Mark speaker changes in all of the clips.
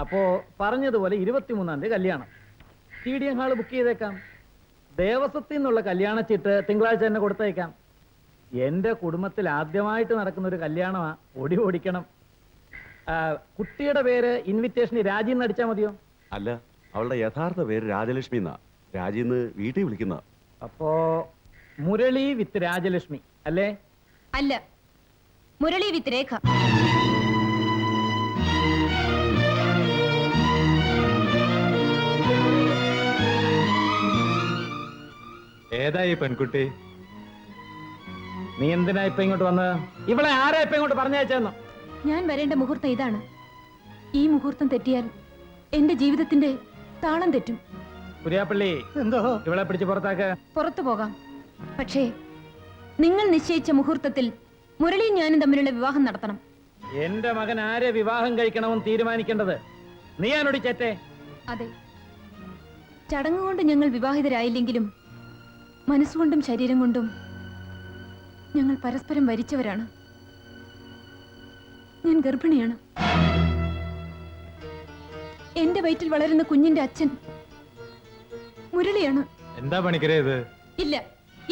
Speaker 1: അപ്പോ പറഞ്ഞതുപോലെ ഇരുപത്തിമൂന്നാം തീയതി കല്യാണം. C D M hall book ചെയ്തേക്കാം. ദേവസ്വത്തിൽ നിന്നുള്ള കല്യാണ ചീട്ട് തിങ്കളാഴ്ച തന്നെ കൊടുത്തേക്കാം. എന്റെ കുടുംബത്തിൽ ആദ്യമായിട്ട് നടക്കുന്ന ഒരു കല്യാണമാ. ഓടി ഓടിക്കണം. കുട്ടിയുടെ പേര് ഇൻവിറ്റേഷന് രാജി എന്ന് അടിച്ചാൽ മതിയോ?
Speaker 2: അല്ല അവളുടെ യഥാർത്ഥ പേര് രാജലക്ഷ്മി എന്നാ. രാജിന്ന് വീട്ടിൽ വിളിക്കുന്ന.
Speaker 1: അപ്പോ മുരളി വിത്ത് രാജലക്ഷ്മി അല്ലേ?
Speaker 3: അല്ല മുരളി വിത്ത് രേഖ.
Speaker 4: ഏതായി പെൺകുട്ടി?
Speaker 1: നീ എന്തിനാ ഇപ്പൊ ഇങ്ങോട്ട് വന്നത്? ഇവളെ ആരാ ഇപ്പൊ ഇങ്ങോട്ട് പറഞ്ഞയച്ചെന്നു
Speaker 3: ഞാൻ വരേണ്ട മുഹൂർത്തം ഇതാണ്. ഈ മുഹൂർത്തം തെറ്റിയാൽ എന്റെ ജീവിതത്തിന്റെ താളം തെറ്റും.
Speaker 1: കുര്യാപ്പള്ളി
Speaker 5: എന്തോ?
Speaker 1: ഇവളെ പിടിച്ച് പുറത്താക്ക.
Speaker 3: പുറത്തു പോകാം. പക്ഷേ നിങ്ങൾ നിശ്ചയിച്ച മുഹൂർത്തത്തിൽ മുരളിയും ഞാനും തമ്മിലുള്ള വിവാഹം നടത്തണം.
Speaker 1: എന്റെ മകൻ ആരെ വിവാഹം കഴിക്കണമെന്ന് തീരുമാനിക്കേണ്ടത്? നീ ആണോടി ചേട്ടേ.
Speaker 3: അതെ. ചടങ്ങുകൊണ്ട് ഞങ്ങൾ വിവാഹിതരായില്ലെങ്കിലും മനസ്സുകൊണ്ടും ശരീരം കൊണ്ടും ഞങ്ങൾ പരസ്പരം വരിച്ചവരാണ്. ഞാൻ ഗർഭിണിയാണ്. എന്റെ വയറ്റിൽ വളരുന്ന കുഞ്ഞിന്റെ അച്ഛൻ മുരളിയാണ്.
Speaker 4: എന്താ പണിക്കരേ ഇത്?
Speaker 3: ഇല്ല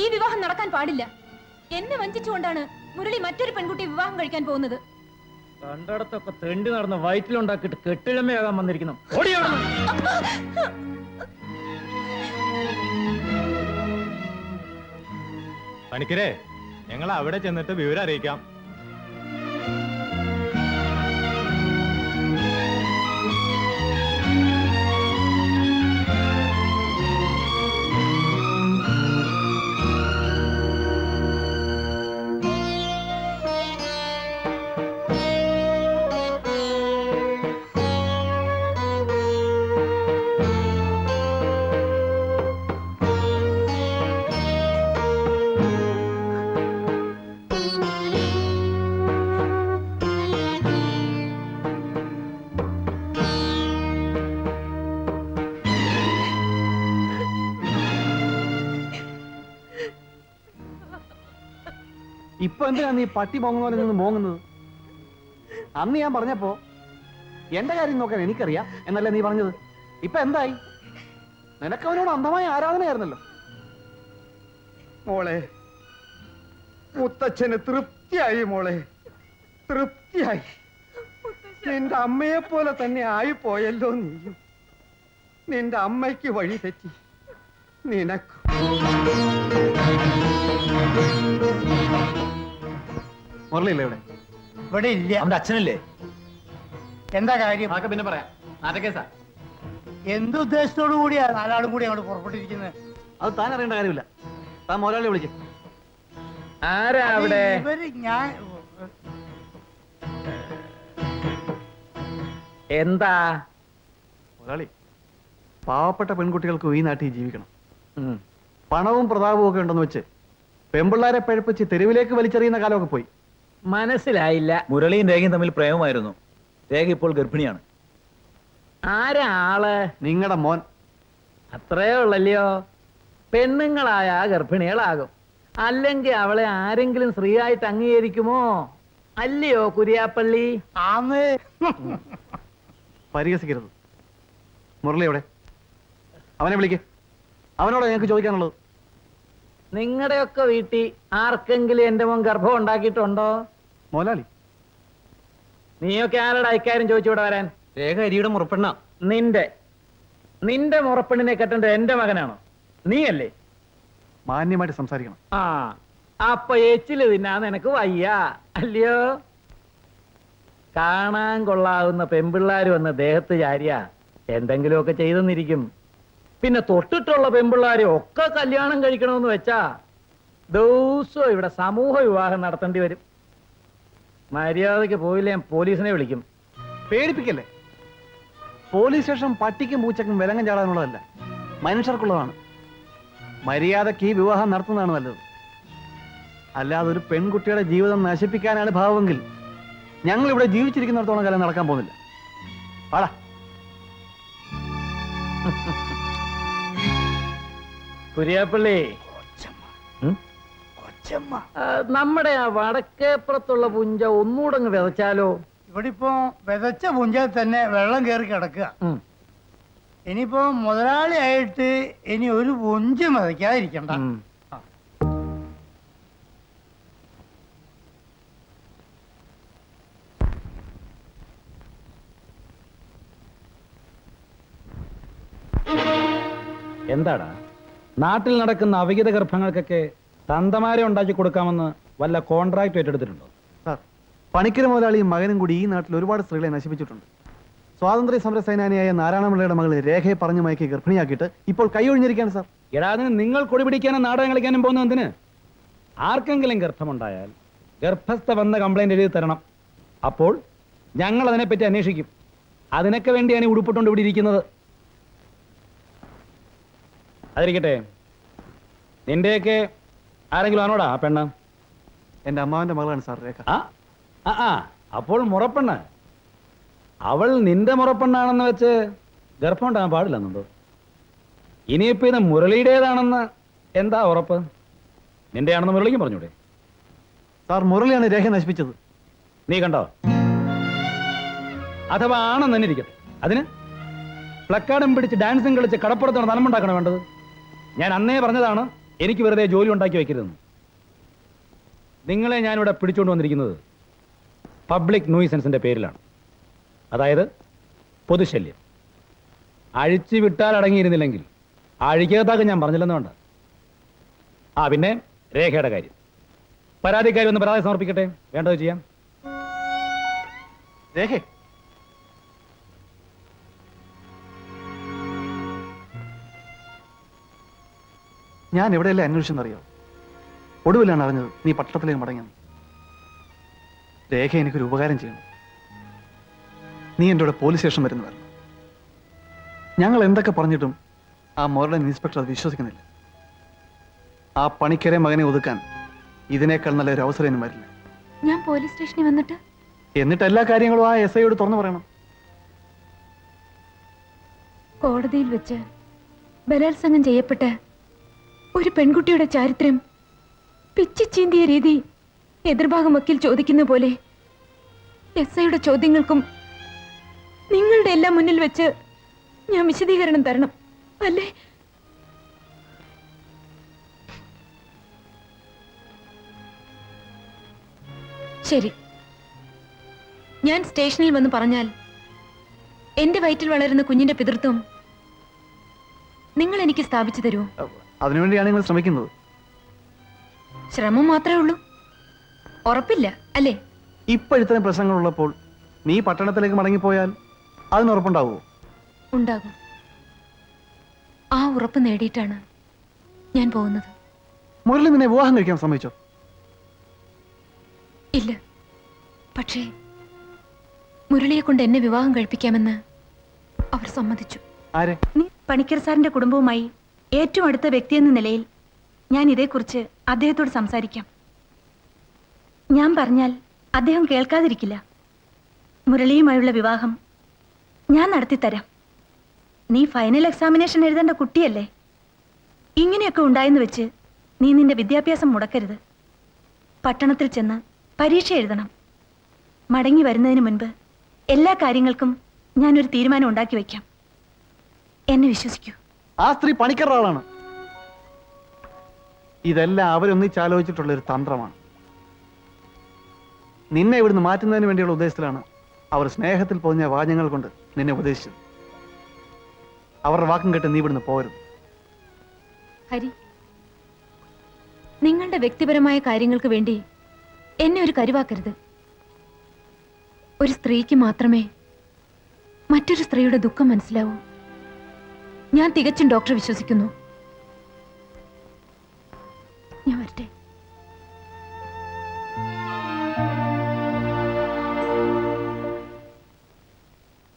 Speaker 3: ഈ വിവാഹം നടക്കാൻ പാടില്ല. എന്നെ വഞ്ചിച്ചുകൊണ്ടാണ് മുരളി മറ്റൊരു പെൺകുട്ടി വിവാഹം കഴിക്കാൻ പോകുന്നത്.
Speaker 1: കണ്ടടത്തൊക്കെ തെണ്ടി നടന്ന് വയറ്റിലുണ്ടാക്കിയിട്ട് കെട്ടിഴമയാകാൻ വന്നിരിക്കുന്നു. ഓടി
Speaker 4: പണിക്കരേ ഞങ്ങൾ അവിടെ ചെന്നിട്ട് വിവരം അറിയിക്കാം.
Speaker 5: ഇപ്പൊ എന്തിനാ നീ പട്ടി പോങ്ങുന്ന പോലെ നിന്ന് മോങ്ങുന്നത്? അന്ന് ഞാൻ പറഞ്ഞപ്പോ എന്റെ കാര്യം നോക്കാൻ എനിക്കറിയാം എന്നല്ലേ നീ പറഞ്ഞത്? ഇപ്പൊ എന്തായി? നിനക്കവനോട് അന്ധമായ ആരാധനയായിരുന്നല്ലോ.
Speaker 6: മോളെ മുത്തച്ഛന് തൃപ്തിയായി മോളെ. തൃപ്തിയായി. നിന്റെ അമ്മയെ പോലെ തന്നെ ആയിപ്പോയല്ലോ നീയും. നിന്റെ അമ്മയ്ക്ക് വഴി തെറ്റി. നിനക്ക്.
Speaker 5: മുരളിയില്ലേ ഇവിടെ?
Speaker 6: ഇവിടെ ഇല്ല.
Speaker 1: അവന്റെ അച്ഛനല്ലേ?
Speaker 6: എന്താ കാര്യം?
Speaker 1: അതൊക്കെ പിന്നെ പറയാം. സാർ
Speaker 6: എന്ത് ഉദ്ദേശത്തോടു കൂടിയാ നാലാളും കൂടി അങ്ങോട്ട് പുറപ്പെട്ടിരിക്കുന്നത്
Speaker 5: അത് താൻ അറിയേണ്ട കാര്യമില്ല. താൻ മുതലാളി വിളിക്കും.
Speaker 1: ആരാ അവിടെ?
Speaker 6: ഇവർ ഞാൻ
Speaker 1: എന്താ?
Speaker 5: മുതലാളി പാവപ്പെട്ട പെൺകുട്ടികൾക്ക് ഈ നാട്ടിൽ ജീവിക്കണം. പണവും പ്രതാപവും ഒക്കെ ഉണ്ടെന്ന് വെച്ച് പെമ്പിള്ളാരെ പഴപ്പിച്ച് തെരുവിലേക്ക് വലിച്ചെറിയുന്ന കാലമൊക്കെ പോയി.
Speaker 1: മനസ്സിലായില്ല.
Speaker 7: മുരളിയും രേഖയും തമ്മിൽ പ്രേമമായിരുന്നു. രേഖ ഇപ്പോൾ ഗർഭിണിയാണ്.
Speaker 1: ആരാ ആൾ?
Speaker 5: നിങ്ങളുടെ മോൻ.
Speaker 1: അത്രേ ഉള്ളല്ലയോ? പെണ്ണുങ്ങളായ ഗർഭിണികളാകും. അല്ലെങ്കിൽ അവളെ ആരെങ്കിലും സ്ത്രീയായിട്ട് അംഗീകരിക്കുമോ? അല്ലയോ കുരിയാപ്പള്ളി?
Speaker 6: ആന്ന്.
Speaker 5: പരിഹസിക്കരുത്. മുരളി എവിടെ? അവനെ വിളിക്ക്. അവനോട് ഞങ്ങൾക്ക് ചോദിക്കാനുള്ളത്.
Speaker 1: നിങ്ങളുടെയൊക്കെ വീട്ടിൽ ആർക്കെങ്കിലും എന്റെ മോൻ ഗർഭം ഉണ്ടാക്കിയിട്ടുണ്ടോ?
Speaker 5: മുതലാളി
Speaker 1: നീയൊക്കെ ആരുടെ അയക്കാരും ചോദിച്ചൂടെ വരാൻ?
Speaker 7: രേഖ അരിയുടെ മുറപ്പെണ്ണ.
Speaker 1: നിന്റെ. നിന്റെ മുറപ്പെണ്ണിനെ കെട്ടേണ്ടത് എന്റെ മകനാണോ? നീയല്ലേ?
Speaker 5: മാന്യമായിട്ട് സംസാരിക്കണം.
Speaker 1: ആ അപ്പൊ എച്ചിൽ തിന്നാന്ന് നിനക്ക് വയ്യ അല്ലയോ? കാണാൻ കൊള്ളാവുന്ന പെമ്പിള്ളാര് വന്ന് ദേഹത്ത് ചാരിയ എന്തെങ്കിലുമൊക്കെ ചെയ്തെന്നിരിക്കും. പിന്നെ തൊട്ടിട്ടുള്ള പെമ്പിള്ളാരെ ഒക്കെ കല്യാണം കഴിക്കണമെന്ന് വെച്ചാ ദിവസവും ഇവിടെ സമൂഹ വിവാഹം നടത്തേണ്ടി വരും. മര്യാദയ്ക്ക് പോയില്ല ഞാൻ പോലീസിനെ വിളിക്കും.
Speaker 5: പേടിപ്പിക്കല്ലേ? പോലീസ് സ്റ്റേഷൻ പട്ടിക്കും പൂച്ചക്കും വിലങ്ങം ചാടാനുള്ളതല്ല. മനുഷ്യർക്കുള്ളതാണ്. മര്യാദയ്ക്ക് ഈ വിവാഹം നടത്തുന്നതാണ് നല്ലത്. അല്ലാതെ ഒരു പെൺകുട്ടിയുടെ ജീവിതം നശിപ്പിക്കാനാണ് ഭാവമെങ്കിൽ ഞങ്ങൾ ഇവിടെ ജീവിച്ചിരിക്കുന്നിടത്തോളം കാലം നടക്കാൻ പോകുന്നില്ല. ആടാ
Speaker 1: കുര്യാപ്പള്ളി. ഉം? നമ്മുടെ ആ വടക്കേപ്പുറത്തുള്ള പുഞ്ച ഒന്നുകൂടെ അങ്ങ് വിതച്ചാലോ?
Speaker 6: ഇവിടെ ഇപ്പോ വിതച്ച പുഞ്ചയിൽ തന്നെ വെള്ളം കയറി കിടക്കുക.
Speaker 1: ഇനിയിപ്പോ
Speaker 6: ഇനിയിപ്പോ മുതലാളിയായിട്ട് ഇനി ഒരു പുഞ്ച് മതിക്കാതിരിക്കണ്ട.
Speaker 1: എന്താടാ? നാട്ടിൽ നടക്കുന്ന അവിഹിത ഗർഭങ്ങൾക്കൊക്കെ തന്തമാരെ ഉണ്ടാക്കി കൊടുക്കാമെന്ന് വല്ല കോൺട്രാക്ട് ഏറ്റെടുത്തിട്ടുണ്ടോ?
Speaker 5: സാർ പണിക്കര മുതലാളിയും മകനും കൂടി ഈ നാട്ടിൽ ഒരുപാട് സ്ത്രീകളെ നശിപ്പിച്ചിട്ടുണ്ട്. സ്വാതന്ത്ര്യ സമര സേനാനിയായ നാരായണപിള്ളയുടെ മകളെ രേഖയെ പറഞ്ഞു മയക്കി ഗർഭിണിയാക്കിയിട്ട് ഇപ്പോൾ കൈ ഒഴിഞ്ഞിരിക്കുകയാണ് സാർ.
Speaker 1: എടാ അതിന് നിങ്ങൾ കൊടി പിടിക്കാനും നാടകം കളിക്കാനും പോകുന്ന എന്തിന്? ആർക്കെങ്കിലും ഗർഭമുണ്ടായാൽ ഗർഭസ്ഥ വന്ന കംപ്ലൈന്റ് എഴുതി തരണം. അപ്പോൾ ഞങ്ങൾ അതിനെപ്പറ്റി അന്വേഷിക്കും. അതിനൊക്കെ വേണ്ടിയാണ് ഈ ഉടുപ്പിട്ടുകൊണ്ട് ഇവിടെ ഇരിക്കുന്നത്. അതിരിക്കട്ടെ. നിന്റെയൊക്കെ ആരെങ്കിലും ആണോടാ ആ പെണ്ണ്?
Speaker 5: എന്റെ അമ്മാവന്റെ മകളാണ് സാർ രേഖ.
Speaker 1: ആ ആ, ആ. അപ്പോൾ മുറപ്പെണ്ണ്. അവൾ നിന്റെ മുറപ്പെണ്ണാണെന്ന് വെച്ച് ഗർഭം ഉണ്ടാകാൻ പാടില്ലെന്നുണ്ടോ ഇനിയിപ്പോ ഇത് മുരളിയുടേതാണെന്ന് എന്താ ഉറപ്പ്? നിന്റെ ആണെന്ന് മുരളിക്കും പറഞ്ഞൂടെ.
Speaker 5: സാർ മുരളിയാണ് രേഖ നശിപ്പിച്ചത്.
Speaker 1: നീ കണ്ടോ? അഥവാ ആണെന്ന് തന്നെ ഇരിക്കട്ടെ അതിന്? പ്ലക്കാർഡും പിടിച്ച് ഡാൻസും കളിച്ച് കടപ്പുറത്താണ് നനമുണ്ടാക്കണം വേണ്ടത്? ഞാൻ അന്നേ പറഞ്ഞതാണ് എനിക്ക് വെറുതെ ജോലി ഉണ്ടാക്കി വെക്കരുതെന്ന്. നിങ്ങളെ ഞാനിവിടെ പിടിച്ചുകൊണ്ട് വന്നിരിക്കുന്നത് പബ്ലിക് നൂയിസൻസിന്റെ പേരിലാണ്. അതായത് പൊതുശല്യം. അഴിച്ചു വിട്ടാൽ അടങ്ങിയിരുന്നില്ലെങ്കിൽ അഴിക്കകത്താക്ക് ഞാൻ പറഞ്ഞില്ലെന്ന് വേണ്ട. ആ പിന്നെ രേഖയുടെ കാര്യം. പരാതിക്കാരി ഒന്ന് പരാതി സമർപ്പിക്കട്ടെ? വേണ്ടത് ചെയ്യാം.
Speaker 5: രേഖ ഞാൻ എവിടെയല്ലേ അന്വേഷിച്ചെന്നറിയോ? ഒടുവിലാണ് അറിഞ്ഞത് നീ പട്ടണത്തിലേക്ക് മടങ്ങിയത്. രേഖ എനിക്കൊരു ഉപകാരം ചെയ്യണം. നീ എന്റെ കൂടെ പോലീസ് സ്റ്റേഷൻ വരുന്നവർ. വരണം ഞങ്ങൾ എന്തൊക്കെ പറഞ്ഞിട്ടും ആ മോറുടെ ഇൻസ്പെക്ടർ അത് വിശ്വസിക്കുന്നില്ല. ആ പണിക്കരെ മകനെ ഒതുക്കാൻ ഇതിനേക്കാൾ നല്ലൊരു അവസരം എന്നും വരില്ല.
Speaker 3: ഞാൻ പോലീസ് സ്റ്റേഷനിൽ വന്നിട്ട്?
Speaker 5: എന്നിട്ട് എല്ലാ കാര്യങ്ങളും ആ എസ് ഐയോട് തുറന്നു പറയണം.
Speaker 3: കോടതിയിൽ വെച്ച് ബലാത്സംഗം ചെയ്യപ്പെട്ട ഒരു പെൺകുട്ടിയുടെ ചാരിത്രം പിച്ചിച്ചീന്തിയ രീതി എതിർഭാഗം വക്കീൽ ചോദിക്കുന്ന പോലെ എസ് ഐയുടെ ചോദ്യങ്ങൾക്കും നിങ്ങളുടെ എല്ലാം മുന്നിൽ വെച്ച് ഞാൻ വിശദീകരണം തരണം അല്ലേ? ശരി. ഞാൻ സ്റ്റേഷനിൽ വന്ന് പറഞ്ഞാൽ എന്റെ വയറ്റിൽ വളരുന്ന കുഞ്ഞിന്റെ പിതൃത്വം നിങ്ങൾ എനിക്ക് സ്ഥാപിച്ചു തരുമോ?
Speaker 5: അതിനുവേണ്ടിയാണ് നിങ്ങൾ ശ്രമിക്കുന്നത്.
Speaker 3: ശ്രമം മാത്രമേ ഉള്ളൂ. ഉറപ്പില്ല അല്ലേ?
Speaker 5: ഇപ്പൊ ഇത്തരം പ്രശ്നങ്ങളുള്ളപ്പോൾ നീ പട്ടണത്തിലേക്ക് മടങ്ങിപ്പോയാൽ അതിന് ഉറപ്പുണ്ടാവുമോ?
Speaker 3: ഉണ്ടാകും. ആ ഉറപ്പ് നേടിയിട്ടാണ് ഞാൻ പോകുന്നത്.
Speaker 5: മുരളി നിന്നെ വിവാഹം കഴിക്കാൻ സമ്മതിച്ചോ?
Speaker 3: ഇല്ല. പക്ഷേ മുരളിയെ കൊണ്ട് എന്നെ വിവാഹം കഴിപ്പിക്കാമെന്ന് അവർ സമ്മതിച്ചു.
Speaker 5: ആരെ?
Speaker 8: പണിക്കർ സാറിന്റെ കുടുംബവുമായി ഏറ്റവും അടുത്ത വ്യക്തിയെന്ന നിലയിൽ ഞാൻ ഇതേക്കുറിച്ച് അദ്ദേഹത്തോട് സംസാരിക്കാം. ഞാൻ പറഞ്ഞാൽ അദ്ദേഹം കേൾക്കാതിരിക്കില്ല. മുരളിയുമായുള്ള വിവാഹം ഞാൻ നടത്തിത്തരാം. നീ ഫൈനൽ എക്സാമിനേഷൻ എഴുതേണ്ട കുട്ടിയല്ലേ? ഇങ്ങനെയൊക്കെ ഉണ്ടായെന്ന് വെച്ച് നീ നിന്റെ വിദ്യാഭ്യാസം മുടക്കരുത്. പട്ടണത്തിൽ ചെന്ന് പരീക്ഷ എഴുതണം. മടങ്ങി വരുന്നതിന് മുൻപ് എല്ലാ കാര്യങ്ങൾക്കും ഞാനൊരു തീരുമാനം ഉണ്ടാക്കി വയ്ക്കാം. എന്നെ വിശ്വസിക്കൂ.
Speaker 5: ആ സ്ത്രീ പണിക്കറാളാണ് ആളാണ്. ഇതെല്ലാം അവരൊന്നിച്ചാലോചിച്ചിട്ടുള്ള ഒരു തന്ത്രമാണ്. നിന്നെ ഇവിടുന്ന് മാറ്റുന്നതിന് വേണ്ടിയുള്ള ഉദ്ദേശത്തിലാണ് അവർ സ്നേഹത്തിൽ പൊതിഞ്ഞ വാചകങ്ങൾ കൊണ്ട് നിന്നെ ഉപദേശിച്ചത്. അവരുടെ വാക്കും കേട്ട് നീ ഇവിടുന്ന് പോരുത്.
Speaker 3: ഹരി നിങ്ങളുടെ വ്യക്തിപരമായ കാര്യങ്ങൾക്ക് വേണ്ടി എന്നെ ഒരു കരുവാക്കരുത്. ഒരു സ്ത്രീക്ക് മാത്രമേ മറ്റൊരു സ്ത്രീയുടെ ദുഃഖം മനസ്സിലാവൂ. ഞാൻ തികച്ചും ഡോക്ടറെ വിശ്വസിക്കുന്നു. ഞാൻ വരട്ടെ.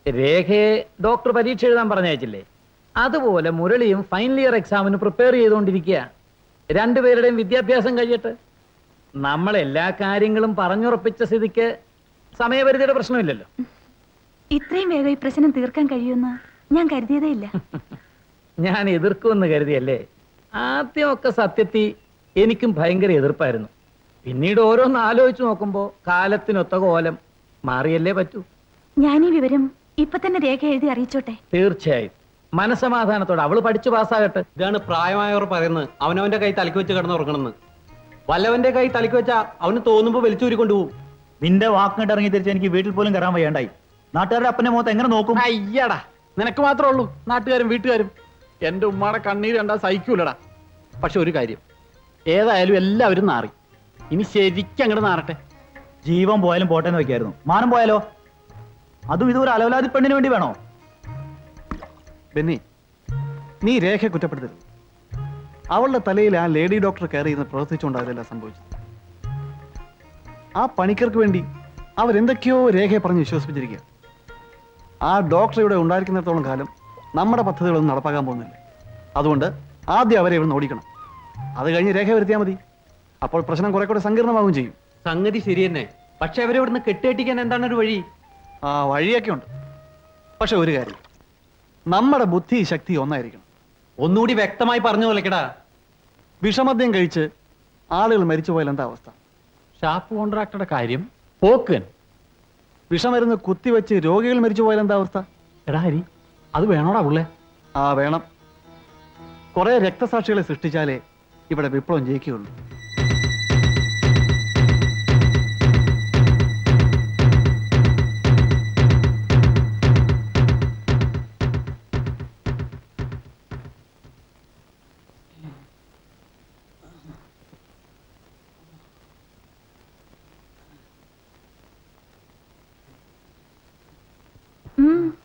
Speaker 1: രേഖയെ ഡോക്ടർ പരീക്ഷ എഴുതാൻ പറഞ്ഞയച്ചില്ലേ? അതുപോലെ മുരളിയും ഫൈനൽ ഇയർ എക്സാമിന് പ്രിപ്പയർ ചെയ്തുകൊണ്ടിരിക്കുക രണ്ടുപേരുടെയും വിദ്യാഭ്യാസം കഴിയട്ടെ. നമ്മൾ എല്ലാ കാര്യങ്ങളും പറഞ്ഞുറപ്പിച്ച സ്ഥിതിക്ക് സമയപരിധിയുടെ പ്രശ്നമില്ലല്ലോ.
Speaker 8: ഇത്രയും വേഗം ഈ പ്രശ്നം തീർക്കാൻ കഴിയുമെന്ന് ഞാൻ കരുതിയതേ ഇല്ല.
Speaker 1: ഞാൻ എതിർക്കുമെന്ന് കരുതിയല്ലേ? ആദ്യമൊക്കെ സത്യത്തിൽ എനിക്കും ഭയങ്കര എതിർപ്പായിരുന്നു. പിന്നീട് ഓരോന്ന് ആലോചിച്ച് നോക്കുമ്പോൾ കാലത്തിനൊത്ത കോലം മാറിയല്ലേ പറ്റൂ?
Speaker 8: ഞാൻ ഈ വിവരം ഇപ്പൊ തന്നെ രേഖ എഴുതി അറിയിച്ചോട്ടെ?
Speaker 1: തീർച്ചയായും. മനസമാധാനത്തോടെ അവൾ പഠിച്ചു പാസ്സാകട്ടെ.
Speaker 9: ഇതാണ് പ്രായമായവർ പറയുന്നത്. അവനവന്റെ കൈ തലക്ക് വെച്ച് കിടന്നുറങ്ങണമെന്ന് വല്ലവന്റെ കൈ തലക്ക് വെച്ചാ അവന് തോന്നുമ്പോ വലിച്ചൂരി കൊണ്ടുപോകും.
Speaker 7: നിന്റെ വാക്കിട്ട് ഇറങ്ങി തിരിച്ച് എനിക്ക് വീട്ടിൽ പോലും കയറാൻ വയ്യാണ്ടായി. നാട്ടുകാരുടെ അപ്പന്റെ മുഖത്ത് എങ്ങനെ നോക്കും?
Speaker 5: അയ്യടാ നിനക്ക് മാത്രമേ ഉള്ളൂ. നാട്ടുകാരും വീട്ടുകാരും. എന്റെ ഉമ്മാടെ കണ്ണീര് കണ്ടാ സഹിക്കൂലടാ. പക്ഷെ ഒരു കാര്യം ഏതായാലും എല്ലാവരും നാറി. ഇനി ശരിക്കും അങ്ങോട്ട് നാറട്ടെ.
Speaker 7: ജീവൻ പോയാലും പോട്ടെ എന്ന് വെക്കായിരുന്നു. മാനം പോയാലോ? അതും ഇതൊരു അലവലാതി പെണ്ണിന് വേണ്ടി വേണോ?
Speaker 5: ബെന്നി നീ രേഖ കുറ്റപ്പെടുത്തരുത്. അവളുടെ തലയിൽ ആ ലേഡി ഡോക്ടർ കയറി ഇന്ന് പ്രവർത്തിച്ചുകൊണ്ടായതെല്ലാം സംഭവിച്ചത് ആ പണിക്കർക്ക് വേണ്ടി അവരെന്തൊക്കെയോ രേഖയെ പറഞ്ഞ് വിശ്വസിപ്പിച്ചിരിക്കുക ആ ഡോക്ടർ ഇവിടെ ഉണ്ടായിരിക്കുന്നിടത്തോളം കാലം നമ്മുടെ പദ്ധതികളൊന്നും നടപ്പാക്കാൻ പോകുന്നില്ല. അതുകൊണ്ട് ആദ്യം അവരെ ഇവിടെ ഓടിക്കണം. അത് കഴിഞ്ഞ് രേഖ വരുത്തിയാൽ മതി. അപ്പോൾ പ്രശ്നം കുറെ കൂടെ സങ്കീർണമാവുകയും ചെയ്യും.
Speaker 9: സംഗതി ശരി തന്നെ. പക്ഷെ അവരെ ഇവിടുന്ന് കെട്ടിയട്ടിക്കാൻ എന്താണ് ഒരു വഴി?
Speaker 5: ആ വഴിയൊക്കെ ഉണ്ട്. പക്ഷെ ഒരു കാര്യം. നമ്മുടെ ബുദ്ധി ശക്തി ഒന്നായിരിക്കണം.
Speaker 9: ഒന്നുകൂടി വ്യക്തമായി പറഞ്ഞു പോലെക്കടാ.
Speaker 5: വിഷമദ്യം കഴിച്ച് ആളുകൾ മരിച്ചു പോയാൽ എന്താ അവസ്ഥ?
Speaker 9: ഷാപ്പ് കോൺട്രാക്ടറുടെ കാര്യം?
Speaker 5: പോക്കൻ വിഷമരുന്ന് കുത്തിവെച്ച് രോഗികൾ മരിച്ചു പോയാൽ എന്താ അവസ്ഥ?
Speaker 9: എടാ ഹരി അത് വേണോടാ പുള്ളേ?
Speaker 5: ആ വേണം. കുറെ രക്തസാക്ഷികളെ സൃഷ്ടിച്ചാലേ ഇവിടെ വിപ്ലവം ജയിക്കുകയുള്ളൂ.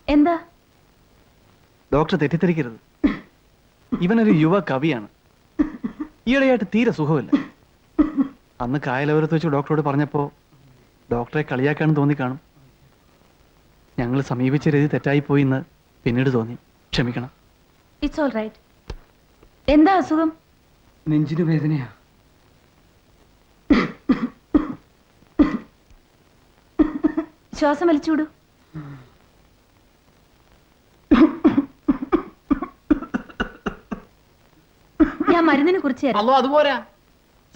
Speaker 8: എന്താ?
Speaker 5: ഡോക്ടർ തെറ്റിദ്ധരിക്കരുത്. ഇവനൊരു യുവ കവിയാണ്. ഈയിടെയായിട്ട് തീരെ സുഖമില്ല. അന്ന് കായലവരത്ത് വെച്ച് ഡോക്ടറോട് പറഞ്ഞപ്പോ ഡോക്ടറെ കളിയാക്കാനും തോന്നി കാണും. ഞങ്ങൾ സമീപിച്ച രീതി തെറ്റായിപ്പോയി എന്ന് പിന്നീട് തോന്നി. ക്ഷമിക്കണം.
Speaker 8: ഇറ്റ്സ് ഓൾ റൈറ്റ് എന്താ അസുഖം?
Speaker 6: നെഞ്ചിന് വേദനയാ.
Speaker 8: ശ്വാസം വലിച്ചുവിടൂ. മരുന്നിനെ കുറിച്ച്
Speaker 6: അല്ലോ അതുപോരാ.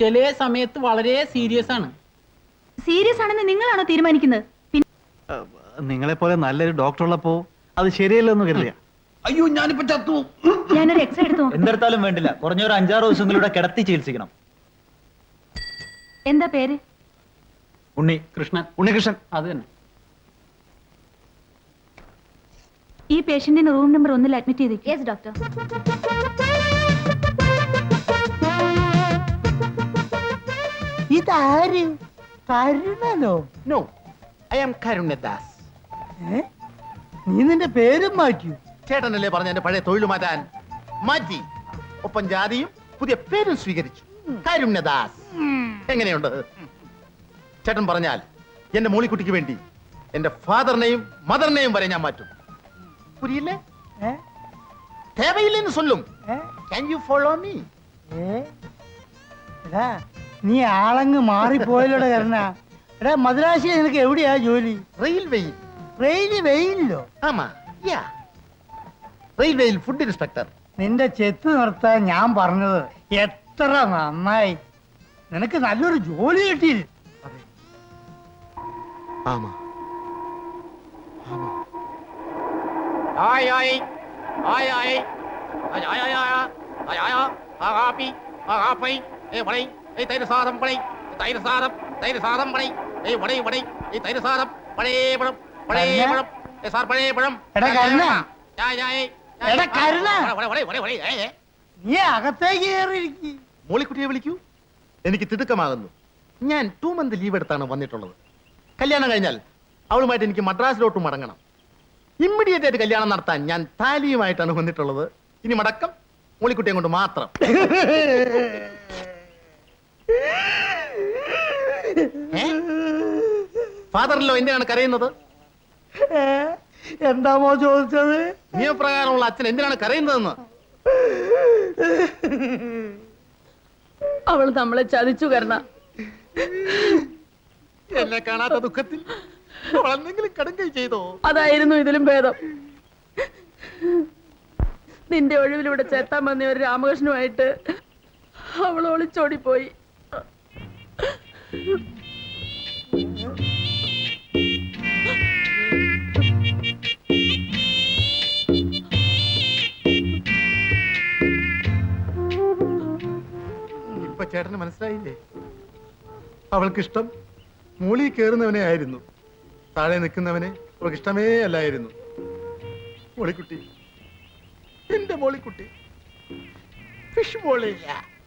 Speaker 6: ചില സമയത്ത് വളരെ സീരിയസ് ആണ്.
Speaker 8: സീരിയസ് ആണെന്ന് നിങ്ങളാണോ തീരുമാനിക്കുന്നത്? പിന്നെ
Speaker 5: നിങ്ങളെപ്പോലെ നല്ലൊരു ഡോക്ടർ ഉള്ളപ്പോ അത് ശരിയല്ലെന്ന് കരുതിയ.
Speaker 6: അയ്യോ ഞാനിപ്പോ ചത്തു.
Speaker 8: ഞാനൊരു എക്സ്റേ എടുത്തു.
Speaker 7: എന്തെടുത്താലും വേണ്ടില്ല. കുറഞ്ഞൊരു അഞ്ചാറ് ദിവസങ്ങളിലൂടെ കിടത്തി ചികിത്സിക്കണം.
Speaker 8: എന്താ പേര്?
Speaker 7: ഉണ്ണി.
Speaker 9: കൃഷ്ണൻ.
Speaker 5: ഉണ്ണികൃഷ്ണൻ.
Speaker 9: അത് തന്നെ.
Speaker 8: ഈ പേഷ്യന്റിന് റൂം നമ്പർ ഒന്നിൽ അഡ്മിറ്റ് ചെയ്തേക്കും. യെസ് ഡോക്ടർ
Speaker 6: ഇതാര്? കരുണനോ?
Speaker 10: നോ ഐ ആം കരുണദാസ്
Speaker 6: ഏ? നീ നിന്റെ പേരും മാറ്റി
Speaker 10: ചേട്ടനല്ലേ പറഞ്ഞ എന്റെ പഴയ തൊഴിൽ മാറ്റാൻ? മാറ്റി. ഒപ്പം ജാതിയും പുതിയ പേരും സ്വീകരിച്ചു. കരുണദാസ്. എങ്ങനെയുണ്ട്? ചേട്ടൻ പറഞ്ഞാൽ എന്റെ മോളിക്കുട്ടിക്ക് വേണ്ടി എന്റെ ഫാദറിനെയും മദറിനെയും വരെ ഞാൻ മാറ്റും. പുരിയില്ലേ?
Speaker 6: ഏ?
Speaker 10: തേവയില്ലെന്ന് സൊല്ലും
Speaker 6: ഏ?
Speaker 10: ക്യാൻ യു ഫോളോ മീ
Speaker 6: ഏ? എടാ നീ ആളങ്ങ് മാറിപ്പോയല്ലോടെ കരണ എടാ മദ്രാശി നിനക്ക് എവിടെയാ ജോലി
Speaker 10: റെയിൽവേയിൽ
Speaker 6: റെയിൽവേയിലോ
Speaker 10: ആമാ യാ റെയിൽവേയിൽ ഫുഡ് ഇൻസ്പെക്ടർ
Speaker 6: നിന്റെ ചെത്ത് നിർത്താൻ ഞാൻ പറഞ്ഞത് എത്ര നന്നായി നിനക്ക് നല്ലൊരു ജോലി കിട്ടിയില്ല
Speaker 10: ആമാ
Speaker 9: ആയ് ആയ് ആയ് ആയ് ആയ് ആയ് ആയ് ആയ് ആയ് വടൈ ഏ തൈര് സാദം പടൈ തൈര് പണി തൈര് സാദം പണി. ഏ വടൈ വടൈ ഏ തൈര് സാദം പടേ പഴം
Speaker 6: പഴയ?
Speaker 9: പഴം. ഏ സാർ പഴയ പഴം.
Speaker 6: എടാ കരുണ?
Speaker 9: ആയ് ആയ്
Speaker 6: എടാ കരുണ?
Speaker 9: വടൈ വടൈ വടൈ വടൈ ഏ
Speaker 6: നീ അകത്തേക്ക് കയറിയിരിക്കും
Speaker 10: മോളിക്കുട്ടിയെ വിളിക്കൂ. എനിക്ക് തിടുക്കമാകുന്നു. ഞാൻ ടു മന്ത് ലീവ് എടുത്താണ് വന്നിട്ടുള്ളത്. കല്യാണം കഴിഞ്ഞാൽ അവളുമായിട്ട് എനിക്ക് മദ്രാസിലോട്ട് മടങ്ങണം. ഇമ്മീഡിയറ്റ് ആയിട്ട് കല്യാണം നടത്താൻ ഞാൻ താലിയുമായിട്ടാണ് വന്നിട്ടുള്ളത്. ഇനി മടക്കം മോളിക്കുട്ടിയെ കൊണ്ട് മാത്രം. ഫാദറിലോ എന്തിനാണ് കരയുന്നത്?
Speaker 6: എന്താമോ ചോദിച്ചത്?
Speaker 10: നിയമപ്രകാരമുള്ള അച്ഛൻ എന്തിനാണ് കരയുന്നതെന്ന്?
Speaker 11: അവൾ നമ്മളെ ചതിച്ചു കരണ.
Speaker 10: എന്നെ കാണാത്ത ദുഃഖത്തിൽ അവൾ എന്തെങ്കിലും കടുങ്കൈ ചെയ്തോ?
Speaker 11: അതായിരുന്നു ഇതിലും ഭേദം. നിന്റെ ഒഴിവിലൂടെ ചേത്താൻ വന്ന ഒരു രാമകൃഷ്ണുമായിട്ട് അവൾ ഒളിച്ചോടിപ്പോയി.
Speaker 10: ചേട്ടന് മനസ്സിലായില്ലേ? അവൾക്കിഷ്ടം മൂളി കയറുന്നവനെ ആയിരുന്നു. താഴെ നിൽക്കുന്നവനെ അവൾക്ക് ഇഷ്ടമേ അല്ലായിരുന്നു. മോളിക്കുട്ടി. എന്റെ മോളിക്കുട്ടി. ഫിഷ് മോളിയാ